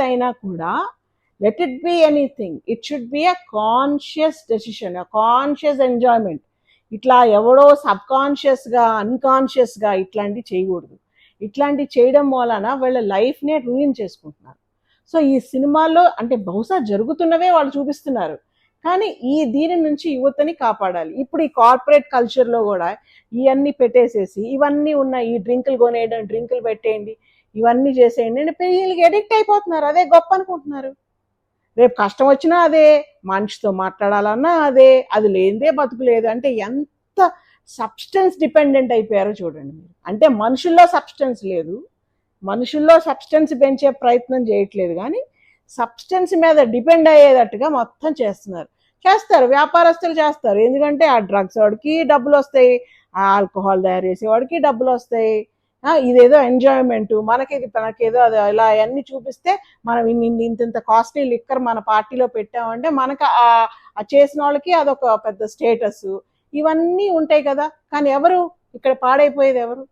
ఏదైనా కూడా let it be anything it should be a conscious decision a conscious enjoyment ఇట్లా ఎవడో sub కాన్షియస్గా అన్కాన్షియస్గా ఇట్లాంటివి చేయకూడదు. ఇట్లాంటివి చేయడం వలన వాళ్ళ లైఫ్నే రూయిన్ చేసుకుంటున్నారు. సో ఈ సినిమాల్లో అంటే బహుశా జరుగుతున్నవే వాళ్ళు చూపిస్తున్నారు. కానీ ఈ దీని నుంచి యువతని కాపాడాలి. ఇప్పుడు ఈ కార్పొరేట్ కల్చర్లో కూడా ఇవన్నీ పెట్టేసేసి ఇవన్నీ ఉన్న ఈ డ్రింకులు కొనేయడం డ్రింకులు పెట్టేయండి ఇవన్నీ చేసేయండి. అంటే వీళ్ళకి ఎడిక్ట్ అయిపోతున్నారు. అదే గొప్ప అనుకుంటున్నారు. రేపు కష్టం వచ్చినా అదే మనిషితో మాట్లాడాలన్నా అదే అది లేనిదే బతుకు లేదు. అంటే ఎంత సబ్స్టెన్స్ డిపెండెంట్ అయిపోయారో చూడండి మీరు. అంటే మనుషుల్లో సబ్స్టెన్స్ లేదు. మనుషుల్లో సబ్స్టెన్స్ పెంచే ప్రయత్నం చేయట్లేదు కానీ సబ్స్టెన్స్ మీద డిపెండ్ అయ్యేటట్టుగా మొత్తం చేస్తున్నారు. చేస్తారు. వ్యాపారస్తులు చేస్తారు. ఎందుకంటే ఆ డ్రగ్స్ వాడికి డబ్బులు వస్తాయి. ఆ ఆల్కహాల్ తయారు చేసేవాడికి డబ్బులు వస్తాయి. ఇదేదో ఎంజాయ్మెంట్ మనకి ఇది మనకేదో అది ఇలా అవన్నీ చూపిస్తే మనం ఇన్ని ఇంత ఇంత కాస్ట్లీ లిక్కర్ మన పార్టీలో పెట్టామంటే మనకు ఆ ఆ చేసిన వాళ్ళకి అదొక పెద్ద స్టేటస్ ఇవన్నీ ఉంటాయి కదా. కానీ ఎవరు? ఇక్కడ పాడైపోయేది ఎవరు?